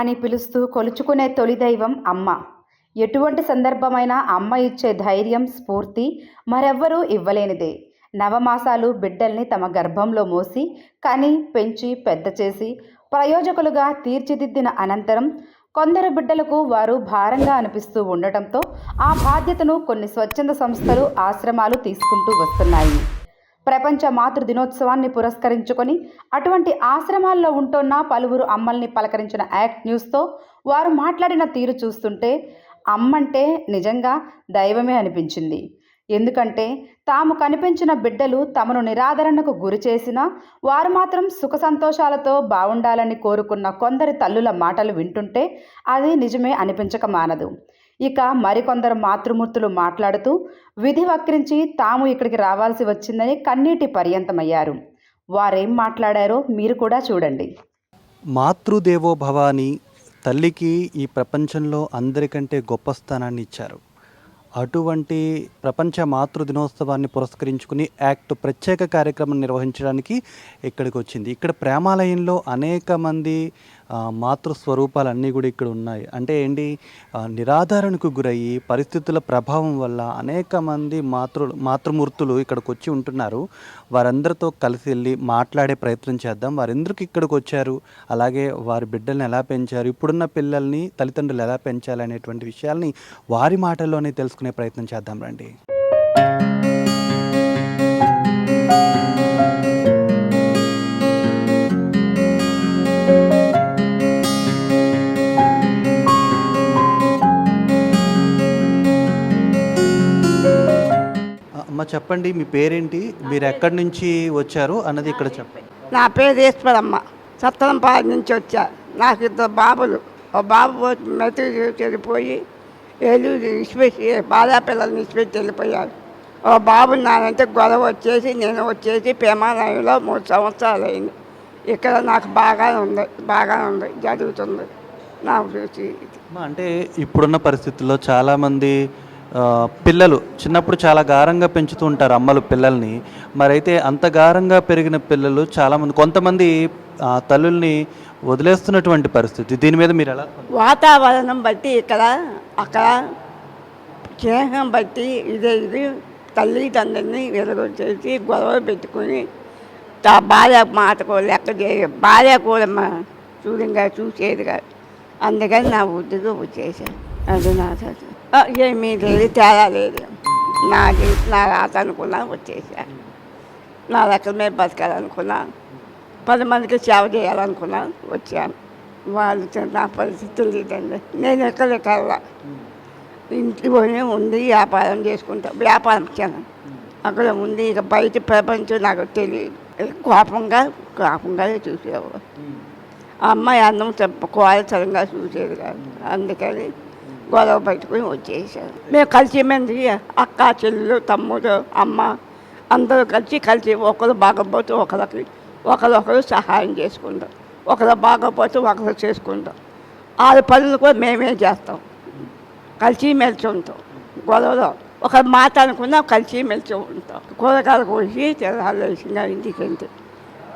అని పిలుస్తూ కొలుచుకునే తొలి దైవం అమ్మ. ఎటువంటి సందర్భమైనా అమ్మ ఇచ్చే ధైర్యం స్ఫూర్తి మరెవ్వరూ ఇవ్వలేనిదే. నవమాసాలు బిడ్డల్ని తమ గర్భంలో మోసి కని పెంచి పెద్ద చేసి ప్రయోజకులుగా తీర్చిదిద్దిన అనంతరం కొందరు బిడ్డలకు వారు భారంగా అనిపిస్తూ ఉండటంతో ఆ బాధ్యతను కొన్ని స్వచ్ఛంద సంస్థలు ఆశ్రమాలు తీసుకుంటూ వస్తున్నాయి. ప్రపంచ మాతృ దినోత్సవాన్ని పురస్కరించుకొని అటువంటి ఆశ్రమాల్లో ఉంటున్న పలువురు అమ్మల్ని పలకరించిన యాక్ట్ న్యూస్తో వారు మాట్లాడిన తీరు చూస్తుంటే అమ్మంటే నిజంగా దైవమే అనిపించింది. ఎందుకంటే తాము కనిపించిన బిడ్డలు తమను నిరాదరణకు గురి చేసినా వారు మాత్రం సుఖ సంతోషాలతో బాగుండాలని కోరుకున్న కొందరి తల్లుల మాటలు వింటుంటే అది నిజమే అనిపించక మానదు. ఇక మరికొందరు మాతృమూర్తులు మాట్లాడుతూ విధి వక్రించి తాము ఇక్కడికి రావాల్సి వచ్చిందని కన్నీటి పర్యంతమయ్యారు. వారేం మాట్లాడారో మీరు కూడా చూడండి. మాతృదేవో భవాని తల్లికి ఈ ప్రపంచంలో అందరికంటే గొప్ప స్థానాన్ని ఇచ్చారు. అటువంటి ప్రపంచ మాతృ దినోత్సవాన్ని పురస్కరించుకుని యాక్ట్ ప్రత్యేక కార్యక్రమం నిర్వహించడానికి ఇక్కడికి వచ్చింది. ఇక్కడ ప్రేమాలయంలో అనేక మంది మాతృస్వరూపాలన్నీ కూడా ఇక్కడ ఉన్నాయి. అంటే ఏంటి? నిరాధారణకు గురయ్యి పరిస్థితుల ప్రభావం వల్ల అనేక మంది మాతృ మాతృమూర్తులు ఇక్కడికి వచ్చి ఉంటున్నారు. వారందరితో కలిసి వెళ్ళి మాట్లాడే ప్రయత్నం చేద్దాం. వారెందుకు ఇక్కడికి వచ్చారు? అలాగే వారి బిడ్డల్ని ఎలా పెంచారు? ఇప్పుడున్న పిల్లల్ని తల్లిదండ్రులు ఎలా పెంచాలి అనేటువంటి విషయాల్ని వారి మాటల్లోనే తెలుసుకునే ప్రయత్నం చేద్దాం రండి. అమ్మ చెప్పండి మీ పేరేంటి? మీరు ఎక్కడి నుంచి వచ్చారు అన్నది ఇక్కడ చెప్పండి. నా పేరు ఈశ్వరమ్మ సత్తరంపాడు నుంచి వచ్చా. నాకు ఇద్దరు బాబులు. ఓ బాబు మెతుకు చెడిపోయి ఏలూరు బాధా పిల్లల్ని ఇచ్చిపెట్టి వెళ్ళిపోయారు ఓ బాబు నానంటే గొడవ వచ్చేసి నేను వచ్చేసి ప్రేమాలయంలో మూడు సంవత్సరాలు అయింది. ఇక్కడ నాకు బాగానే ఉంది బాగానే ఉంది జరుగుతుంది. నా రుచి అమ్మ, అంటే ఇప్పుడున్న పరిస్థితుల్లో చాలామంది పిల్లలు చిన్నప్పుడు చాలా గారంగా పెంచుతూ ఉంటారు అమ్మలు పిల్లల్ని. మరైతే అంత గారంగా పెరిగిన పిల్లలు చాలామంది కొంతమంది తల్లుల్ని వదిలేస్తున్నటువంటి పరిస్థితి. దీని మీద మీరు ఎలా వాతావరణం బట్టి ఇక్కడ అక్కడ స్నేహం బట్టి ఇదే ఇది. తల్లి తండ్రిని వెలుగొచ్చేసి గొడవ పెట్టుకుని తా భార్య మాటకు లెక్క చేయ భార్య కూడా మా చూడంగా చూసేదిగా. అందుకని నా ఉద్యోగం వచ్చేసాను. అది నా చదువు. ఏమీ లేదు తేడా లేదు. నాది నా రాత అనుకున్నా వచ్చేసా. నా రకమే బతకాలనుకున్నా. పది మందికి సేవ చేయాలనుకున్నా వచ్చాను. వాళ్ళు నా పరిస్థితులు లేదండి నేను ఎక్కడ కల్లా ఇంట్లోనే ఉంది వ్యాపారం చేసుకుంటా. వ్యాపారం చేయను అక్కడ ఉంది ఇక బయట ప్రపంచం నాకు తెలియదు. కోపంగా కోపంగానే చూసేవారు. అమ్మాయి అందం చెప్ప కోరచరంగా చూసేది కాదు. అందుకని గొడవ పెట్టుకుని వచ్చేసారు. మేము కలిసి మంది అక్క చెల్లెలు తమ్ముడు అమ్మ అందరూ కలిసి కలిసి ఒకరు బాగపోతే ఒకరికి ఒకరొకరు సహాయం చేసుకుంటాం. ఒకరు బాగపోతే ఒకరు చేసుకుంటాం. ఆరు పనులు కూడా మేమే చేస్తాం. కలిసి మెలిసి ఉంటాం. గొడవలో ఒక మాట అనుకున్నా కలిసి మెలిసి ఉంటాం. కూరగాయలు కోసి తెరాలు వేసిన ఇంటికి వెళ్తే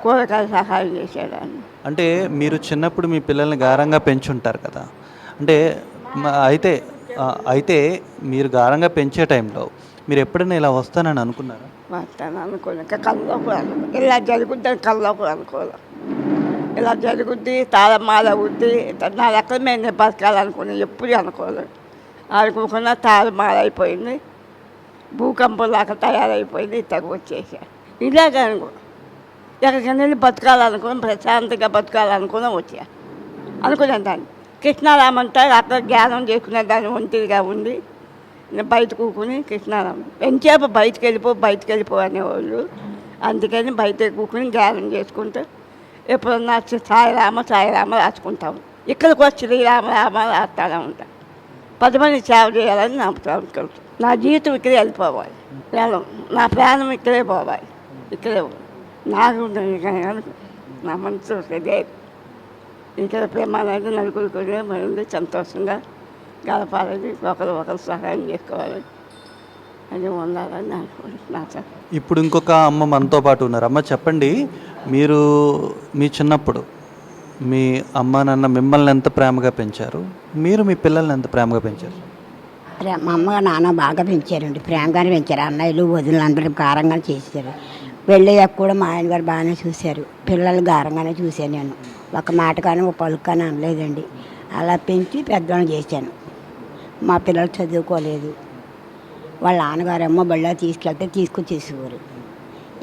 కూరగాయలు సహాయం చేసేదాన్ని. అంటే మీరు చిన్నప్పుడు మీ పిల్లల్ని గారంగా పెంచుంటారు కదా. అంటే అయితే అయితే మీరు గారంగా పెంచే టైంలో మీరు ఎప్పుడైనా ఇలా వస్తానని అనుకున్నారా? వస్తాను అనుకోను ఇంకా కల్లోకి అనుకో ఇలా జరుగుద్దని కూడా అనుకోలేదు ఇలా జరుగుద్ది తాళమాల అవుద్ది నా రకం మీద బతకాలనుకుని ఎప్పుడు అనుకోలేదు అనుకోకుండా తాళమాల అయిపోయింది భూకంపం లాగా తయారైపోయింది తగు వచ్చేసా. ఇలాగ అనుకో ఎక్కడికైనా వెళ్ళి బతకాలనుకుని ప్రశాంతంగా బతకాలనుకుని వచ్చా. అనుకునే దాన్ని. కృష్ణారామంతా అక్కడ ధ్యానం చేసుకునే దాన్ని ఒంటిగా ఉండి బయట కూకుని కృష్ణారామం ఎంతసేపు బయటకు వెళ్ళిపో బయటకు వెళ్ళిపో అనేవాళ్ళు. అందుకని బయట కూకుని ధ్యానం చేసుకుంటూ ఎప్పుడన్నా సాయిరామ సాయిరామ రాసుకుంటాం. ఇక్కడికి వచ్చి శ్రీరామ రామ రాస్తానే ఉంటాం. పది మంది సేవ చేయాలని నా ప్రాముఖ్యత నా జీవితం ఇక్కడే వెళ్ళిపోవాలి. ప్రాణం నా ప్రాణం ఇక్కడే పోవాలి. ఇక్కడే నాకు నా మనసు లేదు ఇక్కడ ప్రేమాలని నలుగురు కూడా మరి సంతోషంగా గడపాలని ఒకరు ఒకరు సహాయం చేసుకోవాలి. అది ఉండాలని అనుకుంటున్నాను ఇప్పుడు ఇంకొక అమ్మ మనతో పాటు ఉన్నారు. అమ్మ చెప్పండి మీరు మీ చిన్నప్పుడు మీ అమ్మ నాన్న మిమ్మల్ని ఎంత ప్రేమగా పెంచారు? మీరు మీ పిల్లల్ని ఎంత ప్రేమగా పెంచారు? మా అమ్మ నాన్న బాగా పెంచారండి. ప్రేమగానే పెంచారు. అన్నయ్యలు వదినలు అందరూ గారంగానే చేశారు. పెళ్ళయ్యాక కూడా మా ఆయన గారు బాగానే చూశారు. పిల్లలు గారంగానే చూశాను నేను. ఒక మాట కానీ ఒక పలుకు కానీ అనలేదండి. అలా పెంచి పెద్దవాళ్ళని చేశాను. మా పిల్లలు చదువుకోలేదు. వాళ్ళ నాన్నగారేమో బళ్ళ తీసుకెళ్తే తీసుకొచ్చేసేవారు.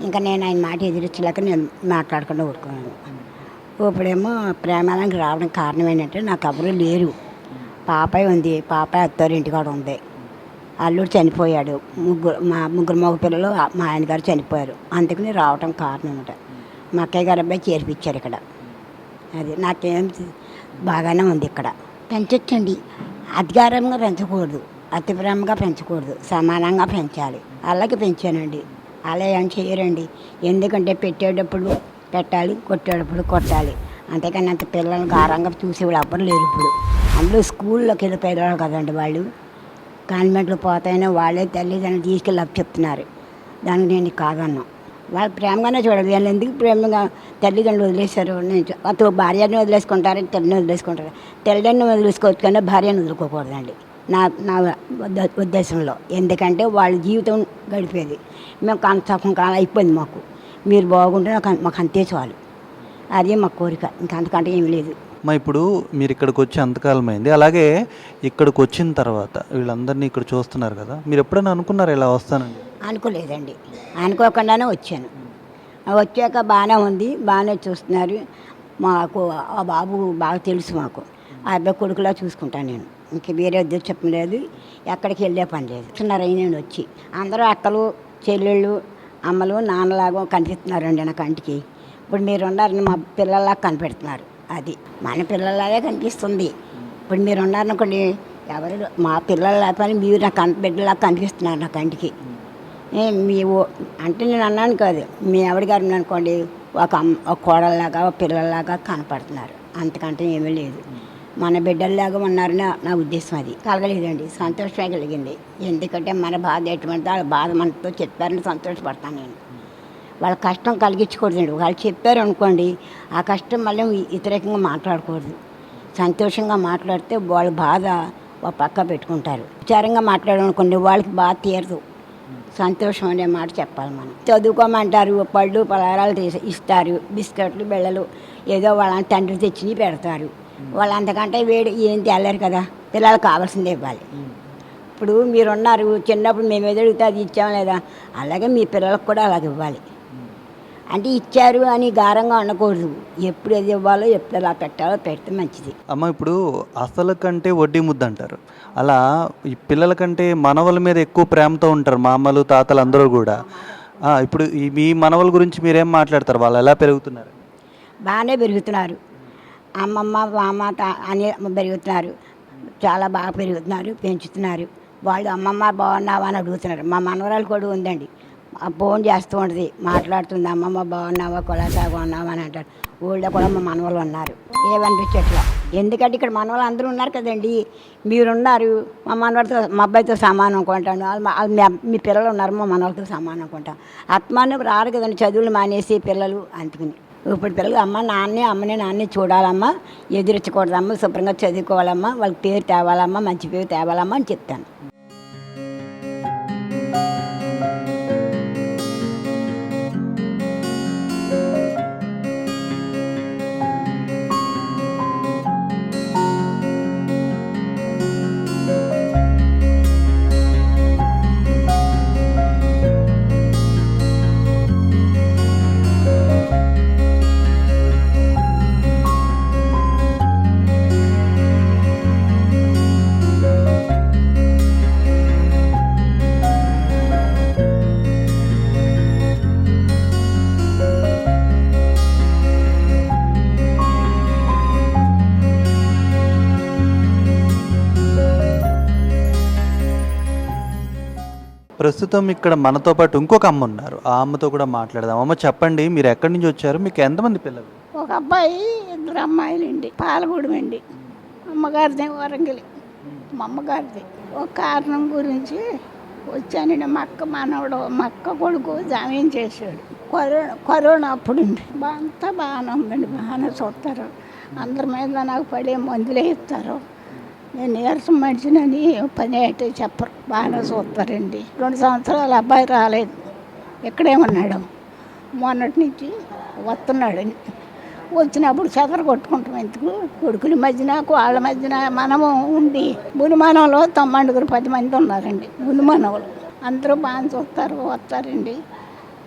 ఇంకా నేను ఆయన మాట ఎదిరించలేక నేను మాట్లాడకుండా ఊరుకున్నాను. ఇప్పుడేమో ప్రేమాలకు రావడం కారణం ఏంటంటే నాకు ఎవరు లేరు. పాపాయి ఉంది. పాపాయి అత్తారింటికాడ ఉంది. అల్లుడు చనిపోయాడు. ముగ్గురు మా ముగ్గురు మగ పిల్లలు మా ఆయన గారు చనిపోయారు. అందుకని రావటం కారణం అనమాట మా అక్కయ్య గారు అబ్బాయి చేర్పించారు ఇక్కడ. అది నాకేం బాగానే ఉంది ఇక్కడ. పెంచొచ్చండి. అధికారంగా పెంచకూడదు. అతి ప్రేమగా పెంచకూడదు. సమానంగా పెంచాలి. అలాగే పెంచానండి. అలా ఏం చేయరండి. ఎందుకంటే పెట్టేటప్పుడు పెట్టాలి కొట్టేటప్పుడు కొట్టాలి. అంతేకాని అంత పిల్లలు గారంగా చూసేవాళ్ళు ఎవ్వరు లేరు ఇప్పుడు. అందులో స్కూల్లోకి వెళ్ళి పేదవాళ్ళు కదండి వాళ్ళు. కాన్వెంట్లో పోతాయని వాళ్ళే తల్లిదండ్రులు తీసుకెళ్ళి అప్పు చెప్తున్నారు. దానికి నేను కాదన్నా. వాళ్ళు ప్రేమగానే చూడాలి. వీళ్ళు ఎందుకు ప్రేమగా తల్లిదండ్రులు వదిలేశారు? నేను అతను భార్యని వదిలేసుకుంటారు తల్లిని వదిలేసుకుంటారు. తల్లిదండ్రులు వదిలేసుకోవచ్చు కానీ భార్యను వదులుకోకూడదండి. నా నా ఉద్దేశంలో. ఎందుకంటే వాళ్ళ జీవితం గడిపేది. మేము కంచకం కాలం అయిపోయింది మాకు. మీరు బాగుంటే నాకు మాకు అంతే చాలు. అదే మా కోరిక. ఇంకా అంతకంటే ఏం లేదు. మా ఇప్పుడు మీరు ఇక్కడికి వచ్చి అంతకాలం అయింది. అలాగే ఇక్కడికి వచ్చిన తర్వాత వీళ్ళందరినీ ఇక్కడ చూస్తున్నారు కదా మీరు ఎప్పుడైనా అనుకున్నారు ఇలా వస్తానండి అనుకోలేదండి. అనుకోకుండానే వచ్చాను. వచ్చాక బాగానే ఉంది బాగానే చూస్తున్నారు. మాకు ఆ బాబు బాగా తెలుసు మాకు. ఆ అబ్బాయి కొడుకులా చూసుకుంటాను నేను. ఇంక వేరే ఉద్యోగం చెప్పలేదు ఎక్కడికి వెళ్ళే పని లేదు. చిన్నరై నేను వచ్చి. అందరూ అక్కలు చెల్లెళ్ళు అమ్మలు నాన్నలాగా కనిపిస్తున్నారండి నా కంటికి. ఇప్పుడు మీరు ఉన్నారని మా పిల్లల్లా కనిపెడుతున్నారు. అది మన పిల్లలాగే కనిపిస్తుంది. ఇప్పుడు మీరు ఉన్నారనుకోండి ఎవరు మా పిల్లల పని మీరు నా అంత బిడ్డలా కనిపిస్తున్నారు నా కంటికి. మీ అంటే నేను అన్నాను కాదు మీ ఆవిడ గారు అనుకోండి ఒక అమ్మ ఒక కోడల్లాగా ఒక పిల్లల్లాగా కనపడుతున్నారు. అంతకంటే ఏమీ లేదు. మన బిడ్డల్లాగా ఉన్నారని నా- నా ఉద్దేశం అది. కలగలేదండి సంతోషమే కలిగింది. ఎందుకంటే మన బాధ ఎటువంటి వాళ్ళ బాధ మనతో చెప్పారని సంతోషపడతాను నేను. వాళ్ళ కష్టం కలిగించకూడదండి. వాళ్ళు చెప్పారు అనుకోండి ఆ కష్టం మళ్ళీ వ్యతిరేకంగా మాట్లాడకూడదు. సంతోషంగా మాట్లాడితే వాళ్ళ బాధ పక్క పెట్టుకుంటారు. విచారంగా మాట్లాడనుకోండి వాళ్ళకి బాధ తీరదు. సంతోషం అనే మాట చెప్పాలి మనం. చదువుకోమంటారు పళ్ళు పలహారాలు తీసి ఇస్తారు బిస్కెట్లు బిళ్ళలు ఏదో వాళ్ళ తండ్రి తెచ్చి పెడతారు. వాళ్ళు అంతకంటే వేడి ఏం తేలేరు కదా పిల్లలు కావాల్సిందే ఇవ్వాలి. ఇప్పుడు మీరున్నారు చిన్నప్పుడు మేము ఏదో అడిగితే అది ఇచ్చాం లేదా? అలాగే మీ పిల్లలకు కూడా అలాగ ఇవ్వాలి. అంటే ఇచ్చారు అని గారంగా ఉండకూడదు ఎప్పుడు ఏది ఇవ్వాలో ఎప్పుడు ఎలా పెట్టాలో పెడితే మంచిది. అమ్మ ఇప్పుడు అసలు కంటే వడ్డీ ముద్ద అంటారు. అలా ఈ పిల్లల కంటే మనవల మీద ఎక్కువ ప్రేమతో ఉంటారు మామలు తాతలు అందరూ కూడా. ఇప్పుడు ఈ మీ మనవల గురించి మీరేం మాట్లాడతారు? వాళ్ళు ఎలా పెరుగుతున్నారు? బాగానే పెరుగుతున్నారు. అమ్మమ్మ మామ తా అని పెరుగుతున్నారు. చాలా బాగా పెరుగుతున్నారు పెంచుతున్నారు. వాళ్ళు అమ్మమ్మ బాగున్నావా అని అడుగుతున్నారు. మా మనవరాలు కూడా ఉందండి. ఫోన్ చేస్తూ ఉంటుంది. మాట్లాడుతుంది అమ్మమ్మ బాగున్నావా? కొలసాగా ఉన్నావా? అని అంటారు ఊళ్ళో కూడా మా మనవలు ఉన్నారు. ఏమనిపించట్లా? ఎందుకంటే ఇక్కడ మనవలు అందరూ ఉన్నారు కదండి. మీరున్నారు. మా మనవాడితో మా అబ్బాయితో సమానం అనుకుంటాను. వాళ్ళు మీ- పిల్లలు ఉన్నారు మా మనవాళ్ళతో సమానం అనుకుంటాం ఆత్మాన్ని రారు కదండి చదువులు మానేసి పిల్లలు అందుకుని ఇప్పుడు పిల్లలు అమ్మ నాన్నే అమ్మని నాన్నే చూడాలమ్మా. ఎదురించకూడదమ్మా శుభ్రంగా చదువుకోవాలమ్మా. వాళ్ళకి పేరు తేవాలమ్మా మంచి పేరు తేవాలమ్మా అని చెప్తాను. ప్రస్తుతం ఇక్కడ మనతో పాటు ఇంకొక అమ్మ ఉన్నారు. ఆ అమ్మతో కూడా మాట్లాడదాం. అమ్మ చెప్పండి మీరు ఎక్కడి నుంచి వచ్చారు? మీకు ఎంతమంది పిల్లలు? ఒక అబ్బాయి ఇద్దరు అమ్మాయిలండి. పాలగూడెం అండి. అమ్మగారిదే వరంగిలి. మా అమ్మగారిది. ఒక కారణం గురించి వచ్చానండి. మా అక్క మనవడు మా అక్క కొడుకు జామీన్ చేశాడు. కరోనా కరోనా అప్పుడు అంతా బాగానే ఉందండి. బాగానే చూస్తారు. అందరి మీద నాకు పడే మందులే ఇస్తారు. నేను నీరసం మనిషినని పని అయితే చెప్పరు. బాగానే చూస్తారండి. రెండు సంవత్సరాలు అబ్బాయి రాలేదు. ఇక్కడే ఉన్నాడు మొన్నటి నుంచి వస్తున్నాడు వచ్చినప్పుడు చెదర కొట్టుకుంటాం ఎందుకు? కొడుకుల మధ్యన వాళ్ళ మధ్యన మనము ఉండి మునిమానంలో తమ్మండుగురు పది మంది ఉన్నారండి. మునిమానవులు అందరూ బాగా చూస్తారు వస్తారండి.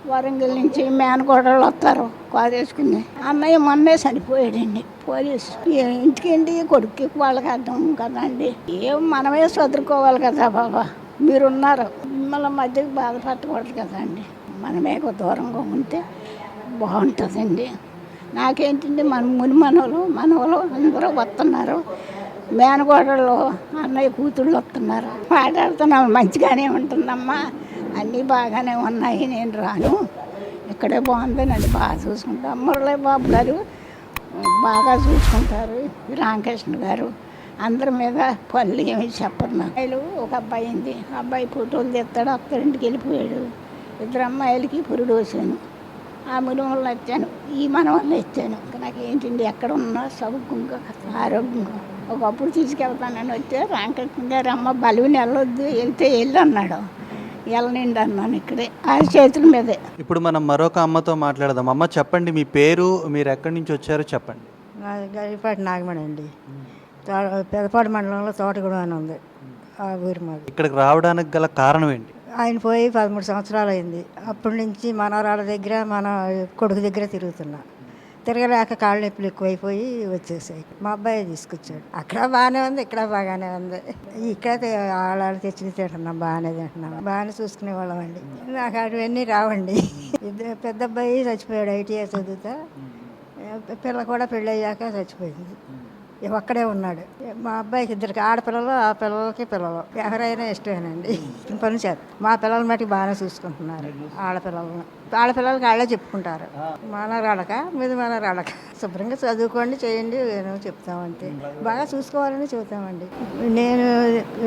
వరంగల్ నుంచి మేనకోడళ్ళు వస్తారు. కాదేసుకుని అన్నయ్య మొన్నే చనిపోయాడండి. పోలీసు ఇంటికేంటి కొడుక్కి వాళ్ళకి అర్థం కదండి. ఏం మనమే చదువుకోవాలి కదా బాబా. మీరున్నారు. మిమ్మల్ని మధ్యకి బాధపడకూడదు కదండి. మనమే ఒక దూరంగా ఉంటే బాగుంటుందండి. నాకేంటండి మన ముని మనవలు మనవలు అందరూ వస్తున్నారు. మేనగోడలు అన్నయ్య కూతుళ్ళు వస్తున్నారు. మాట్లాడుతున్నాం మంచిగానే ఉంటుందమ్మా. అన్నీ బాగానే ఉన్నాయి నేను రాను. ఇక్కడే బాగుంది నన్ను బాగా చూసుకుంటాం. మురళీ బాబు గారు బాగా చూసుకుంటారు రామకృష్ణ గారు. అందరి మీద పనులు ఏమి చెప్పరు నాకు. అమ్మాయిలు ఒక అబ్బాయి ఉంది. అబ్బాయి ఫోటోలు తెస్తాడు అక్కడింటికి వెళ్ళిపోయాడు. ఇద్దరు అమ్మాయిలకి పురుడు వచ్చాను ఆ ముని వల్ల వచ్చాను ఈ మన వల్ల ఇచ్చాను నాకు ఏంటండి ఎక్కడ ఉన్నా సౌఖ్యంగా ఆరోగ్యంగా. ఒకప్పుడు తీసుకెళ్తానని వచ్చే రామకృష్ణ గారు అమ్మ బలువుని వెళ్ళొద్దు వెళ్తే వెళ్ళి అన్నాడు. వెళ్ళనండి అన్నాను ఇక్కడే. ఆ చేతుల మీదే. ఇప్పుడు మనం మరొక అమ్మతో మాట్లాడదాం. అమ్మ చెప్పండి మీ పేరు మీరు ఎక్కడి నుంచి వచ్చారో చెప్పండి. నాది గరిపాటి నాగమణి అండి. పెదపాటి మండలంలో తోటగూడెం అని ఉంది. ఆ ఊరి మాది. ఇక్కడికి రావడానికి గల కారణం ఏంటి? ఆయన పోయి పదమూడు సంవత్సరాలు అయింది. అప్పటి నుంచి మనవరాళ్ళ దగ్గర మన కొడుకు దగ్గర తిరుగుతున్నా. తిరగలేక కాళ్ళ నొప్పులు ఎక్కువైపోయి వచ్చేసాయి. మా అబ్బాయి తీసుకొచ్చాడు. అక్కడ బాగానే ఉంది ఇక్కడ బాగానే ఉంది. ఇక్కడ ఆళ్ళు తెచ్చి తింటున్నాం బాగానే తింటున్నాం. బాగానే చూసుకునే వాళ్ళం అండి. నాకు అటువన్నీ రావండి. ఇద్దరు పెద్ద అబ్బాయి చచ్చిపోయాడు ఐటీఐ చదువుతా. పిల్ల కూడా పెళ్ళి అయ్యాక చచ్చిపోయింది. ఒక్కడే ఉన్నాడు. మా అబ్బాయికి ఇద్దరికి ఆడపిల్లలు ఆ పిల్లలకి పిల్లలు. ఎవరైనా ఇష్టమేనండి. పని చేస్తారు మా పిల్లల మటుకు బాగానే చూసుకుంటున్నారు ఆడపిల్లలను. ఆడపిల్లలకి వాళ్ళే చెప్పుకుంటారు. మనరాడక మీద మనరాడక శుభ్రంగా చదువుకోండి చేయండి నేను చెప్తామంతే బాగా చూసుకోవాలని చెబుతామండి. నేను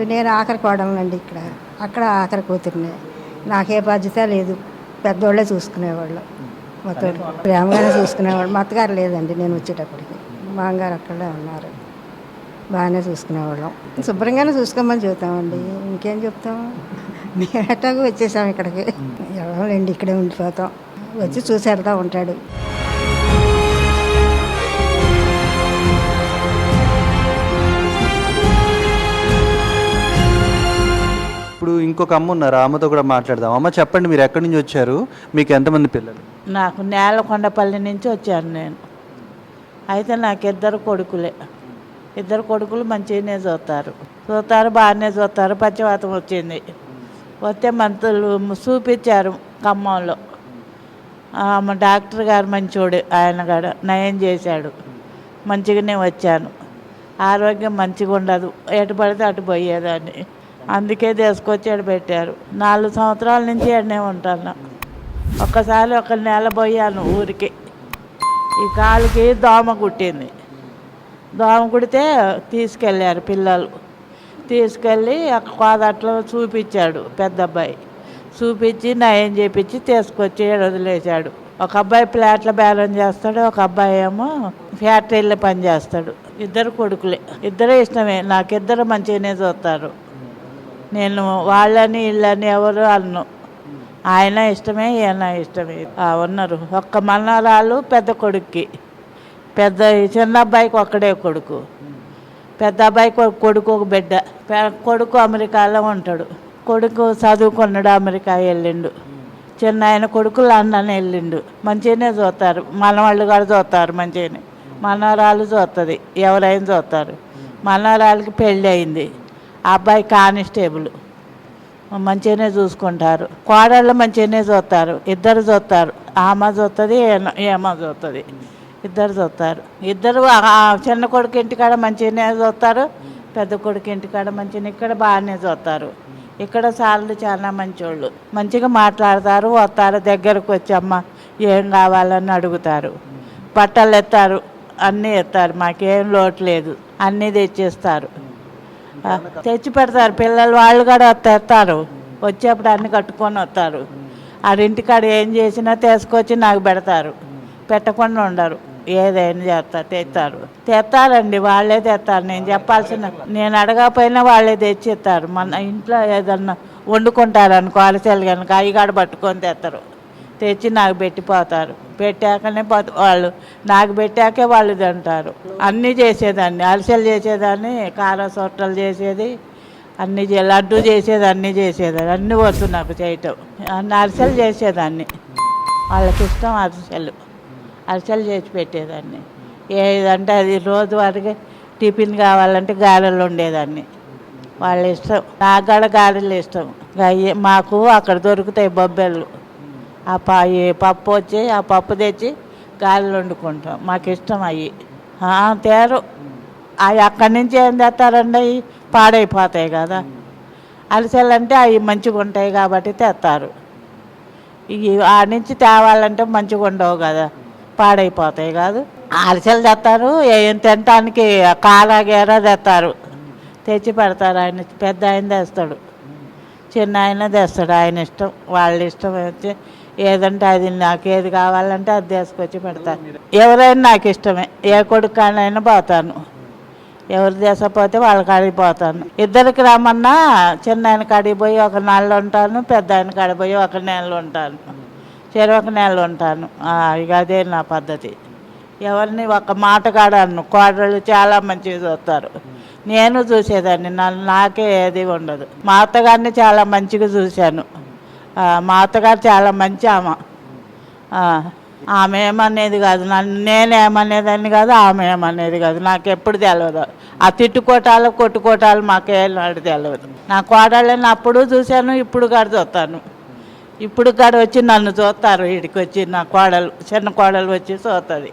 నేను ఆఖరి కోడలండి ఇక్కడ. అక్కడ ఆఖరి కూతురిని. నాకే బాధ్యత లేదు. పెద్దోళ్ళే చూసుకునేవాళ్ళు. మొత్తం ప్రేమగానే చూసుకునేవాళ్ళు. మా అత్తగారు లేదండి నేను వచ్చేటప్పటికి. మా అమ్మగారు అక్కడే ఉన్నారు. బాగానే చూసుకునేవాళ్ళం. శుభ్రంగానే చూసుకోమని చెబుతామండి. ఇంకేం చెప్తాము మేము ఎట్టాగో వచ్చేసాం ఇక్కడికి. ఎవరండి ఇక్కడే ఉండిపోతాం. వచ్చి చూసి వెళ్తా ఉంటాడు. ఇప్పుడు ఇంకొక అమ్మ ఉన్నారు. అమ్మతో కూడా మాట్లాడదాం. అమ్మ చెప్పండి మీరు ఎక్కడి నుంచి వచ్చారు? మీకు ఎంతమంది పిల్లలు? నాకు నేలకొండపల్లి నుంచి వచ్చాను నేను. అయితే నాకు ఇద్దరు కొడుకులే. ఇద్దరు కొడుకులు మంచిగానే చూస్తారు. చూస్తారు బాగానే చూస్తారు. పచ్చివాతం వచ్చింది. వస్తే మంతులు చూపించారు ఖమ్మంలో. మా డాక్టర్ గారు మంచోడు. ఆయన కూడా నయం చేశాడు. మంచిగానే వచ్చాను. ఆరోగ్యం మంచిగా ఉండదు. ఎటు పడితే అటు పోయేదాన్ని. అందుకే తీసుకొచ్చి ఎడ పెట్టారు. నాలుగు సంవత్సరాల నుంచి ఎడనే ఉంటాను. ఒక్కసారి ఒక నెల పోయాను ఊరికి. ఈ కాలుకి దోమ కుట్టింది. దోమ కుడితే తీసుకెళ్ళారు పిల్లలు. తీసుకెళ్ళి అక్కడ కోదట్లో చూపించాడు పెద్ద అబ్బాయి. చూపించి నయం చేపించి తీసుకొచ్చి వదిలేశాడు. ఒక అబ్బాయి ప్లాట్ల బేరం చేస్తాడు ఒక అబ్బాయి ఏమో ఫ్యాక్టరీలో పని చేస్తాడు. ఇద్దరు కొడుకులే. ఇద్దరే ఇష్టమే. నాకిద్దరు మంచిగానే చూస్తారు. నేను వాళ్ళని ఇళ్ళని ఎవరు అన్ను. ఆయన ఇష్టమే ఈయన ఇష్టమే. ఆ, ఉన్నారు. ఒక్క మనవరాలు పెద్ద కొడుక్కి. పెద్ద చిన్న అబ్బాయికి ఒక్కడే కొడుకు. పెద్ద అబ్బాయికి ఒక కొడుకు ఒక బిడ్డ. కొడుకు అమెరికాలో ఉంటాడు. కొడుకు చదువుకున్నాడు అమెరికా వెళ్ళిండు. చిన్న ఆయన కొడుకు లండన్ వెళ్ళిండు. మంచిగానే చూస్తారు. మనవాళ్ళు కూడా చూస్తారు మంచిగానే. మనవరాలు చూస్తుంది ఎవరైనా చూస్తారు. మనవరాలకి పెళ్ళి అయింది. ఆ అబ్బాయి కానిస్టేబుల్. మంచిగానే చూసుకుంటారు. కోడళ్ళు మంచిగానే చూస్తారు. ఇద్దరు చూస్తారు. ఆమె చూస్తుంది ఏమ చూస్తుంది. ఇద్దరు చూస్తారు. ఇద్దరు చిన్న కొడుకు ఇంటికాడ మంచిగానే చూస్తారు. పెద్ద కొడుకు ఇంటికాడ మంచిగా ఇక్కడ బాగానే చూస్తారు. ఇక్కడ సార్లు చాలా మంచోళ్ళు. మంచిగా మాట్లాడతారు వస్తారు దగ్గరకు వచ్చి అమ్మ ఏం కావాలని అడుగుతారు. బట్టలు ఎత్తారు అన్నీ ఎత్తారు. మాకేం లోటు లేదు. అన్నీ తెచ్చిస్తారు. తెచ్చి పెడతారు. పిల్లలు వాళ్ళు కూడా తెస్తారు. వచ్చేప్పుడు అన్ని కట్టుకొని వస్తారు. ఆడింటికాడ ఏం చేసినా తీసుకొచ్చి నాకు పెడతారు. పెట్టకుండా ఉండరు. ఏదైనా చేస్తారు తెస్తారు. తెస్తారండి వాళ్ళే తెస్తారు. నేను చెప్పాల్సిన నేను అడగకపోయినా వాళ్ళే తెచ్చిస్తారు. మన ఇంట్లో ఏదన్నా వండుకుంటారు అనుకో అరిసెలు కనుక అయ్యగాడ పట్టుకొని తెస్తారు. తెచ్చి నాకు పెట్టిపోతారు. పెట్టాకనే పోత- వాళ్ళు నాకు పెట్టాకే వాళ్ళు తింటారు. అన్నీ చేసేదాన్ని. అరిసెలు చేసేదాన్ని కార సొట్టలు చేసేది అన్నీ చే లడ్డు చేసేది అన్నీ చేసేదాన్ని. అన్నీ వచ్చు నాకు చేయటం. అన్ని అరిసెలు చేసేదాన్ని. వాళ్ళకి ఇష్టం అరిసెలు. అరిసెలు చేసి పెట్టేదాన్ని. ఏదంటే అది రోజు వారికి టిఫిన్ కావాలంటే గారెలు ఉండేదాన్ని వాళ్ళ ఇష్టం. నాకు కూడా గారెలు ఇష్టం. మాకు అక్కడ దొరుకుతాయి బొబ్బెళ్ళు. ఆ పా పప్పు వచ్చి ఆ పప్పు తెచ్చి గాలిలో వండుకుంటాం. మాకు ఇష్టం అవి తేరు. అవి అక్కడి నుంచి ఏం తెస్తారండి? అవి పాడైపోతాయి కదా. అరిసెలు అంటే అవి మంచిగా ఉంటాయి కాబట్టి తెస్తారు. ఇవి ఆ నుంచి తేవాలంటే మంచిగా ఉండవు కదా. పాడైపోతాయి కాదు. అలసలు తెస్తారు. ఏం తినటానికి కారా గేరా తెస్తారు. తెచ్చి పెడతారు ఆయన. పెద్ద ఆయన తెస్తాడు. చిన్న ఆయన తెస్తాడు. ఆయన ఇష్టం. వాళ్ళ ఇష్టం వచ్చి ఏదంటే అది నాకు ఏది కావాలంటే అది తీసుకొచ్చి పెడతాను ఎవరైనా నాకు ఇష్టమే. ఏ కొడుకునైనా పోతాను. ఎవరు చేసపోతే వాళ్ళ కాడికి పోతాను. ఇద్దరికి రమ్మన్నా చిన్న ఆయన కాడికి పోయి ఒక నెలలు ఉంటాను పెద్ద ఆయన కాడికి పోయి ఒక నెల ఉంటాను. చెరు ఒక నెల ఉంటాను. ఇక అదే నా పద్ధతి. ఎవరిని ఒక మాట కాడను కోడళ్ళు చాలా మంచిగా చూస్తారు. నేను చూసేదాన్ని. నన్ను నాకే ఏది ఉండదు. మా అత్తగారిని చాలా మంచిగా చూశాను. మా అత్తగారు చాలా మంచి ఆమె. ఆమె ఏమనేది కాదు. నన్ను నేనేమనేదాన్ని కాదు ఆమె ఏమనేది కాదు. నాకు ఎప్పుడు తెలియదు ఆ తిట్టుకోటాలు కొట్టుకోటాలు మాకే నాడు తెలియదు నా కోడళ్ళని అప్పుడు చూశాను ఇప్పుడు కాడ చూస్తాను. ఇప్పుడు కాడ వచ్చి నన్ను చూస్తారు వీడికి వచ్చి నా కోడలు చిన్న కోడలు వచ్చి చూస్తుంది.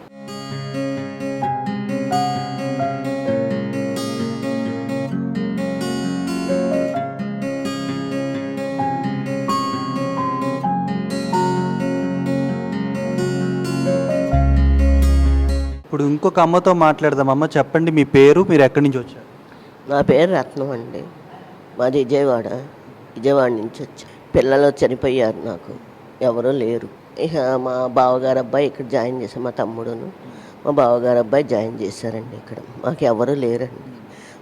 ఇప్పుడు ఇంకొక అమ్మతో మాట్లాడదాం. అమ్మ చెప్పండి మీ పేరు మీరు ఎక్కడి నుంచి వచ్చారు? నా పేరు రత్నం అండి. మాది విజయవాడ విజయవాడ నుంచి వచ్చా. పిల్లలు చనిపోయారు నాకు. ఎవరూ లేరు. ఇక మా బావగారు అబ్బాయి ఇక్కడ జాయిన్ చేశారు మా తమ్ముడును. మా బావగారు అబ్బాయి జాయిన్ చేశారండి ఇక్కడ. మాకు ఎవరు లేరండి.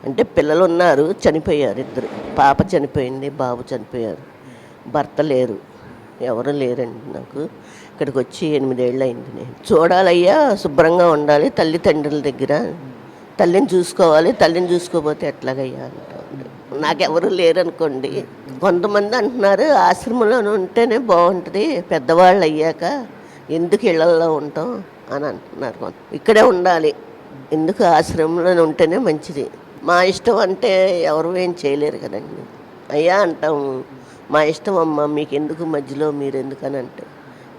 అంటే పిల్లలు ఉన్నారు చనిపోయారు ఇద్దరు. పాప చనిపోయింది బాబు చనిపోయారు. భర్త లేరు. ఎవరు లేరండి నాకు. ఇక్కడికి వచ్చి ఎనిమిదేళ్ళు అయింది నేను. చూడాలయ్యా శుభ్రంగా ఉండాలి తల్లిదండ్రుల దగ్గర. తల్లిని చూసుకోవాలి తల్లిని చూసుకోపోతే ఎట్లాగయ్యా అంటాడు. నాకెవరు లేరనుకోండి. కొంతమంది అంటున్నారు ఆశ్రమంలో ఉంటేనే బాగుంటుంది పెద్దవాళ్ళు అయ్యాక ఎందుకు ఇళ్ళలో ఉంటాం అని అంటున్నారు కొంత. ఇక్కడే ఉండాలి. ఎందుకు ఆశ్రమంలో ఉంటేనే మంచిది. మా ఇష్టం అంటే ఎవరు ఏం చేయలేరు కదండి. అయ్యా అంటాము మా ఇష్టం అమ్మ మీకు ఎందుకు మధ్యలో మీరు ఎందుకని అంటే.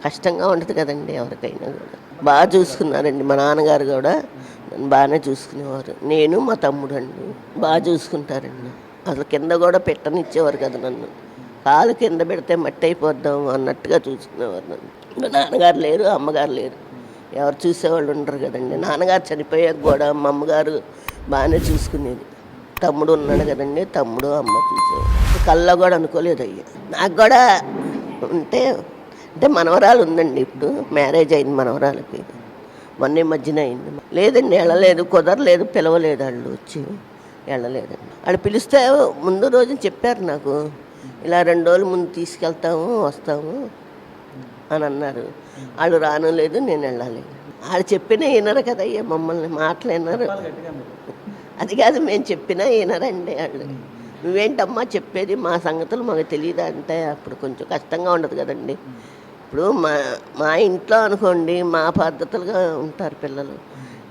కష్టంగా ఉండదు కదండి ఎవరికైనా కూడా. బాగా చూసుకున్నారండి మా నాన్నగారు కూడా నన్ను బాగానే చూసుకునేవారు. నేను మా తమ్ముడు అండి బాగా చూసుకుంటారండి. అసలు కింద కూడా పెట్టనిచ్చేవారు కదా నన్ను. కాలు కింద పెడితే మట్టి అయిపోద్దాం అన్నట్టుగా చూసుకునేవారు నన్ను. మా నాన్నగారు లేరు అమ్మగారు లేరు. ఎవరు చూసేవాళ్ళు ఉండరు కదండి. నాన్నగారు చనిపోయాక కూడా మా అమ్మగారు బాగానే చూసుకునేది. తమ్ముడు ఉన్నాడు కదండి తమ్ముడు అమ్మ చూసేవాడు కళ్ళ కూడా అనుకోలేదు అయ్యా నాకు కూడా ఉంటే అంటే మనవరాలు ఉందండి ఇప్పుడు. మ్యారేజ్ అయింది మనవరాలకి. మొన్న మధ్యన అయింది. లేదండి వెళ్ళలేదు కుదరలేదు పిలవలేదు వాళ్ళు వచ్చి. వెళ్ళలేదండి వాళ్ళు పిలిస్తే ముందు రోజు చెప్పారు నాకు. ఇలా రెండు రోజుల ముందు తీసుకెళ్తాము వస్తాము అని అన్నారు. వాళ్ళు రాను లేదు నేను వెళ్ళాలి వాళ్ళు చెప్పినా వినరు కదయ్యా మమ్మల్ని మాటలు వినరు. అది కాదు మేము చెప్పినా వినరండి వాళ్ళు. నువ్వేంటమ్మా చెప్పేది? మా సంగతులు మాకు తెలియదు అంటే అప్పుడు కొంచెం కష్టంగా ఉండదు కదండి. ఇప్పుడు మా మా ఇంట్లో అనుకోండి మా పద్ధతులుగా ఉంటారు పిల్లలు.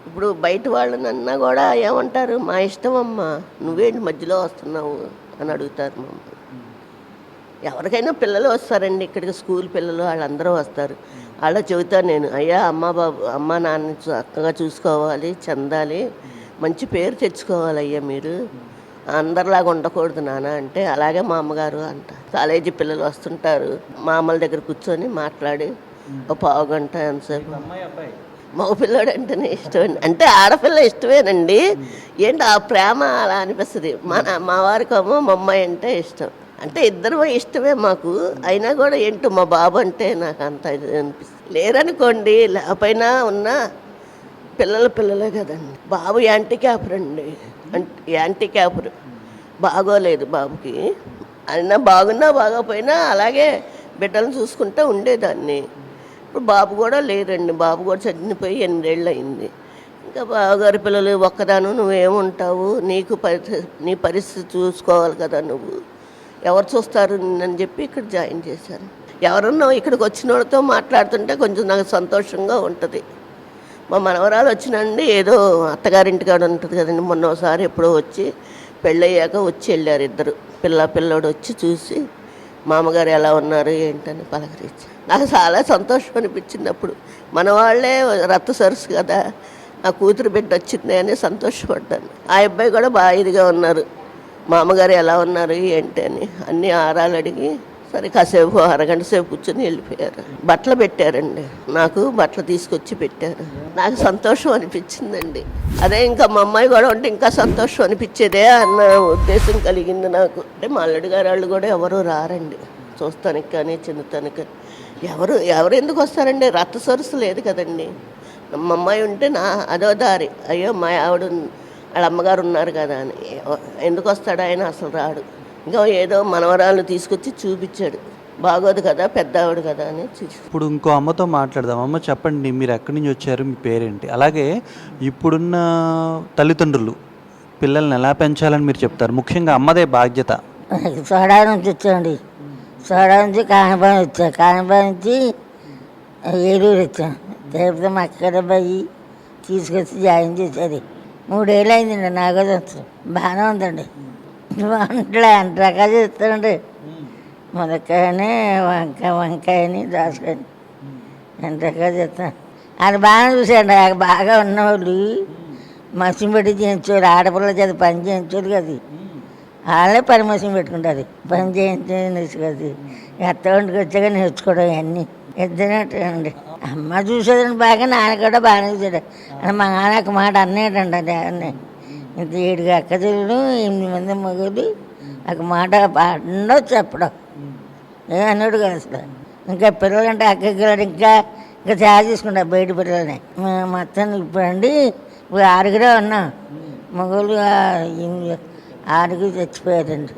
ఇప్పుడు బయట వాళ్ళని అన్నా కూడా ఏమంటారు మా ఇష్టం అమ్మా నువ్వేంటి మధ్యలో వస్తున్నావు అని అడుగుతారు మమ్మల్ని. ఎవరికైనా పిల్లలు వస్తారండి ఇక్కడికి స్కూల్ పిల్లలు వాళ్ళందరూ వస్తారు. అలా చెబుతాను నేను అయ్యా అమ్మ బాబు అమ్మ నాన్న చక్కగా చూసుకోవాలి చెందాలి మంచి పేరు తెచ్చుకోవాలి అయ్యా మీరు. అందరిలాగా ఉండకూడదు నాన్న అంటే అలాగే మా అమ్మగారు అంట. కాలేజీ పిల్లలు వస్తుంటారు. మా అమ్మల దగ్గర కూర్చొని మాట్లాడి ఒక పావు గంట ఎంతసేపు. మగ పిల్లోడు అంటేనే ఇష్టం. అంటే ఆడపిల్ల ఇష్టమేనండి. ఏంటి ఆ ప్రేమ అలా అనిపిస్తుంది. మన మా వారికేమో మా అమ్మాయి అంటే ఇష్టం. అంటే ఇద్దరు ఇష్టమే మాకు. అయినా కూడా ఏంటో మా బాబు అంటే నాకు అంత ఇది అనిపిస్తుంది. లేరనుకోండి లేకపోయినా ఉన్నా పిల్లల పిల్లలే కదండి. బాబు యాంటీ క్యాపర్ అండి. యాంటీ క్యాపర్ బాగోలేదు బాబుకి. అయినా బాగున్నా బాగోపోయినా అలాగే బిడ్డలను చూసుకుంటూ ఉండేదాన్ని. ఇప్పుడు బాబు కూడా లేరండి. బాబు కూడా చనిపోయి ఎనిమిదేళ్ళు అయింది ఇంకా బావగారి పిల్లలు ఒక్కదాను నువ్వేముంటావు? నీకు పరిస్థితి నీ పరిస్థితి చూసుకోవాలి కదా నువ్వు. ఎవరు చూస్తారు అని చెప్పి ఇక్కడ జాయిన్ చేశారు. ఎవరన్నా ఇక్కడికి వచ్చిన వాళ్ళతో మాట్లాడుతుంటే కొంచెం నాకు సంతోషంగా ఉంటుంది. మా మనవరాలు వచ్చినండి ఏదో అత్తగారింటికాడ ఉంటుంది కదండి మొన్న ఒకసారి ఎప్పుడో వచ్చి పెళ్ళయ్యాక వచ్చి వెళ్ళారు ఇద్దరు. పిల్ల పిల్లోడు వచ్చి చూసి మామగారు ఎలా ఉన్నారు ఏంటని పలకరించి. నాకు చాలా సంతోషం అనిపించింది అప్పుడు. మన వాళ్ళే సరస్సు కదా నా కూతురు బిడ్డ వచ్చింది అని సంతోషపడ్డాను. ఆ అబ్బాయి కూడా బాగా ఇదిగా ఉన్నారు. మామగారు ఎలా ఉన్నారు ఏంటి అని అన్ని ఆరాలు అడిగి సరే కాసేపు అరగంట సేపు కూర్చొని వెళ్ళిపోయారు. బట్టలు పెట్టారండి. నాకు బట్టలు తీసుకొచ్చి పెట్టారు. నాకు సంతోషం అనిపించిందండి. అదే ఇంకా మా అమ్మాయి కూడా ఉంటే ఇంకా సంతోషం అనిపించేదే అన్న ఉద్దేశం కలిగింది నాకు. అంటే మా అల్లుడు గారు వాళ్ళు కూడా ఎవరు రారండి. చూస్తానికి కానీ చెందుతానికి కానీ. ఎవరు ఎవరు ఎందుకు వస్తారండి? రక్త సొరుసు లేదు కదండి. మా అమ్మాయి ఉంటే నా అదో దారి. అయ్యో మా ఆవిడ వాళ్ళ అమ్మగారు ఉన్నారు కదా అని. ఎందుకు వస్తాడు ఆయన? అసలు రాడు. ఇంకా ఏదో మనవరాలు తీసుకొచ్చి చూపించాడు. బాగోదు కదా పెద్ద ఆవిడ కదా అని చూసి ఇప్పుడు ఇంకో అమ్మతో మాట్లాడదాం. అమ్మ చెప్పండి మీరు ఎక్కడి నుంచి వచ్చారు మీ పేరేంటి? అలాగే ఇప్పుడున్న తల్లిదండ్రులు పిల్లల్ని ఎలా పెంచాలని మీరు చెప్తారు? ముఖ్యంగా అమ్మదే బాధ్యత. సోడా నుంచి వచ్చాండి సోడా నుంచి కానిపాని వచ్చా కానిపాని నుంచి ఏలూరు వచ్చాం. తిరుపతి మా అక్కడ పోయి తీసుకొచ్చి జాయిన్ చేసేది మూడేళ్ళు అయిందండి సంవత్సరం బాగానే ఉందండి. వంటలు ఎంత రకాలు చేస్తానండి మునక్కాయని వంకాయ వంకాయని దోసకాయని. ఎంత రకాలు చేస్తాను అది బాగానే చూసాడు నాకు బాగా ఉన్నవాళ్ళు మసిం పెట్టి చేయించారు ఆడపిల్ల చేత పని చేయించారు కదా. వాళ్ళే పని మసిం పెట్టుకుంటారు. పని చేయించేసి కదా. ఎత్త వంటికి వచ్చాక నేర్చుకోవడం ఇవన్నీ. ఇద్దరండి అమ్మ చూసేదండి బాగా నాన్న కూడా బాగానే చూసాడు అని మా నాన్న ఒక మాట అన్నేటండి అది అన్నీ ఏడుగు అక్క చెల్లెలు ఎనిమిది మంది మగలు ఒక మాట పాడో చెప్పడం. ఏ అన్నాడు అసలు. ఇంకా పిల్లలంటే అక్కకి ఇంకా ఇంకా చాలా తీసుకుంటారు బయట పిల్లలని. మేము మొత్తం ఇప్పుడండి ఇప్పుడు ఆరుగురే ఉన్నాం. మగలు ఆరుగురు చచ్చిపోయారండి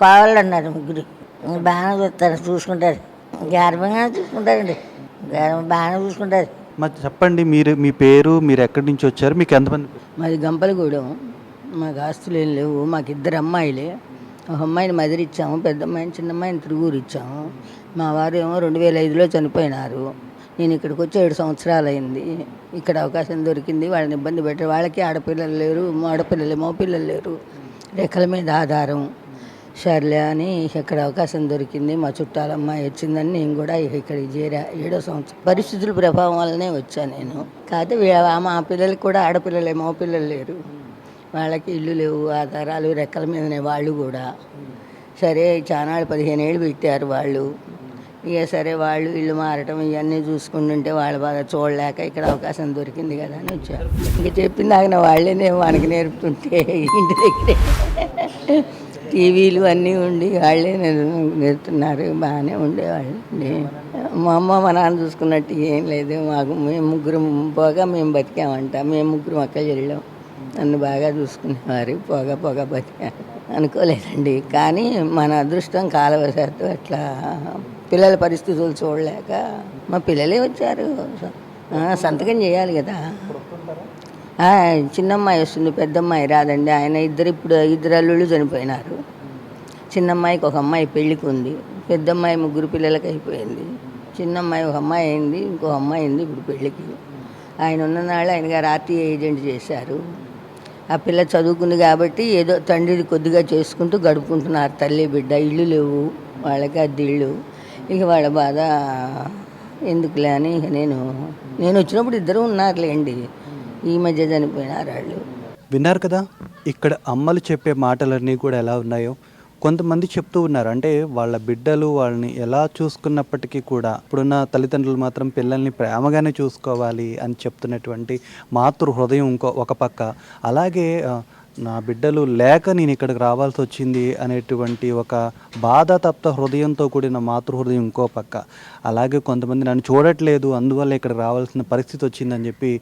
కోవాళ్ళు అన్నారు ముగ్గురు. బాగానే చూస్తారు చూసుకుంటారు. గర్భంగా చూసుకుంటారండి. గర్భం బాగానే చూసుకుంటారు. మరి చెప్పండి మీరు మీ పేరు మీరు ఎక్కడి నుంచి వచ్చారు మీకు ఎంతమంది మాది గంపలగూడెం. మాకు ఆస్తులు ఏం లేవు. మాకు ఇద్దరు అమ్మాయిలే. ఒక అమ్మాయిని మదిరి ఇచ్చాము పెద్ద అమ్మాయిని చిన్న అమ్మాయిని తిరుగురు ఇచ్చాము. మా వారు ఏమో రెండు వేల ఐదులో చనిపోయినారు. నేను ఇక్కడికి వచ్చి ఏడు సంవత్సరాలు అయింది ఇక్కడ అవకాశం దొరికింది వాళ్ళని ఇబ్బంది పెట్టారు. వాళ్ళకి ఆడపిల్లలు లేరు ఆడపిల్లలు మగపిల్లలు లేరు. రెక్కల మీద ఆధారం. సర్లే అని ఇక్కడ అవకాశం దొరికింది మా చుట్టాల అమ్మాయి వచ్చిందని నేను కూడా ఇక్కడికి చేరా. ఏడో సంవత్సరం. పరిస్థితుల ప్రభావం వల్లనే వచ్చాను నేను. కాకపోతే మా పిల్లలకి కూడా ఆడపిల్లలే మా పిల్లలు లేరు. వాళ్ళకి ఇల్లు లేవు ఆధారాలు రెక్కల మీదనే వాళ్ళు కూడా. సరే చాలా పదిహేను ఏళ్ళు పెట్టారు వాళ్ళు. ఇక సరే వాళ్ళు ఇల్లు మారటం ఇవన్నీ చూసుకుంటుంటే వాళ్ళు బాగా చూడలేక ఇక్కడ అవకాశం దొరికింది కదా అని వచ్చారు ఇంక చెప్పిందాక వాళ్ళే నేను వానికి నేర్పుతుంటే ఇంటి దగ్గరే. టీవీలు అన్నీ ఉండి వాళ్ళే నేర్తున్నారు బాగానే ఉండేవాళ్ళు. మా అమ్మ మా నాన్న చూసుకున్నట్టు ఏం లేదు. మాకు మేము ముగ్గురు పోగా మేము బతికామంట. మేము ముగ్గురు అక్కలు వెళ్ళాం నన్ను బాగా చూసుకునేవారు. పొగ పొగ బతికాను అనుకోలేదండి. కానీ మన అదృష్టం కాలవశాత్తు అట్లా పిల్లల పరిస్థితులు చూడలేక మా పిల్లలే వచ్చారు. సంతకం చేయాలి కదా. చిన్నమ్మాయి వస్తుంది పెద్దమ్మాయి రాదండి. ఆయన ఇద్దరు ఇప్పుడు ఇద్దరు అల్లుళ్ళు చనిపోయినారు. చిన్నమ్మాయికి ఒక అమ్మాయి పెళ్ళికి ఉంది పెద్దమ్మాయి ముగ్గురు పిల్లలకి అయిపోయింది చిన్నమ్మాయి ఒక అమ్మాయి అయింది ఇంకో అమ్మాయి అయింది ఇప్పుడు పెళ్ళికి. ఆయన ఉన్న నాళ్ళు ఆయన గారు ఆర్టీఐ ఏజెంట్ చేశారు. ఆ పిల్ల చదువుకుంది కాబట్టి ఏదో తండ్రిది కొద్దిగా చేసుకుంటూ గడుపుకుంటున్నారు. తల్లి బిడ్డ ఇల్లు లేవు. వాళ్ళకి అద్దె ఇల్లు. ఇక వాళ్ళ బాధ ఎందుకులే అని ఇక నేను నేను వచ్చినప్పుడు ఇద్దరు ఉన్నారులేండి. ఈ మధ్య చనిపోయినారు వాళ్ళు. విన్నారు కదా ఇక్కడ అమ్మలు చెప్పే మాటలన్నీ కూడా ఎలా ఉన్నాయో. కొంతమంది చెప్తూ ఉన్నారు అంటే వాళ్ళ బిడ్డలు వాళ్ళని ఎలా చూసుకున్నప్పటికీ కూడా ఇప్పుడున్న తల్లిదండ్రులు మాత్రం పిల్లల్ని ప్రేమగానే చూసుకోవాలి అని చెప్తున్నటువంటి మాతృ హృదయం ఇంకో ఒక పక్క. అలాగే నా బిడ్డలు లేక నేను ఇక్కడికి రావాల్సి వచ్చింది అనేటువంటి ఒక బాధ తప్త హృదయంతో కూడిన మాతృ హృదయం ఇంకో పక్క. అలాగే కొంతమంది నన్ను చూడట్లేదు అందువల్ల ఇక్కడ రావాల్సిన పరిస్థితి వచ్చిందని చెప్పి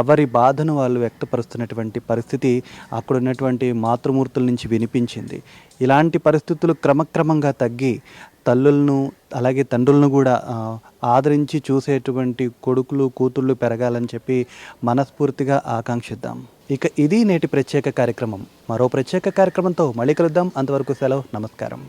ఎవరి బాధను వాళ్ళు వ్యక్తపరుస్తున్నటువంటి పరిస్థితి అక్కడ ఉన్నటువంటి మాతృమూర్తుల నుంచి వినిపించింది. ఇలాంటి పరిస్థితులు క్రమక్రమంగా తగ్గి తల్లులను అలాగే తండ్రులను కూడా ఆదరించి చూసేటువంటి కొడుకులు కూతుళ్ళు పెరగాలని చెప్పి మనస్ఫూర్తిగా ఆకాంక్షిద్దాం. ఇక ఇది నేటి ప్రత్యేక కార్యక్రమం. మరో ప్రత్యేక కార్యక్రమంతో మళ్ళీ కలుద్దాం. అంతవరకు సెలవు. నమస్కారం.